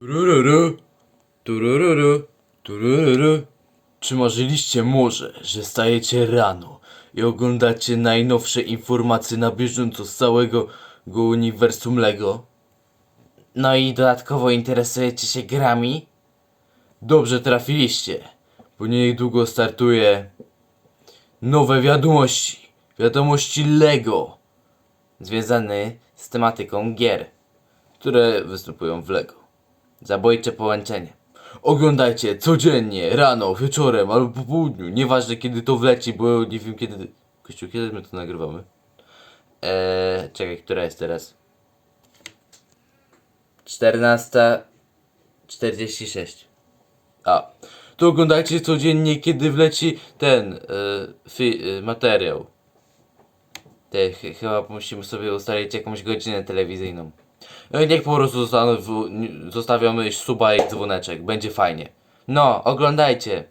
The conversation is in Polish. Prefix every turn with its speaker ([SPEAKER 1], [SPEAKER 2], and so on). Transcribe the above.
[SPEAKER 1] Turururu, turururu, turururu. Czy marzyliście może, że stajecie rano i oglądacie najnowsze informacje na bieżąco z całego go uniwersum Lego? No i dodatkowo interesujecie się grami? Dobrze trafiliście, bo niedługo startuje nowe wiadomości, wiadomości Lego, związane z tematyką gier, które występują w Lego. Zabójcze połączenie. Oglądajcie codziennie, rano, wieczorem albo po południu. Nieważne kiedy to wleci, bo nie wiem kiedy. Kościół, kiedy my to nagrywamy? Eee, czekaj, która jest teraz? 14.46. A. To oglądajcie codziennie, kiedy wleci ten e, fi, e, materiał. Te, ch chyba musimy sobie ustalić jakąś godzinę telewizyjną. No niech po prostu zostawiamy suba i dzwoneczek. Będzie fajnie. No, oglądajcie.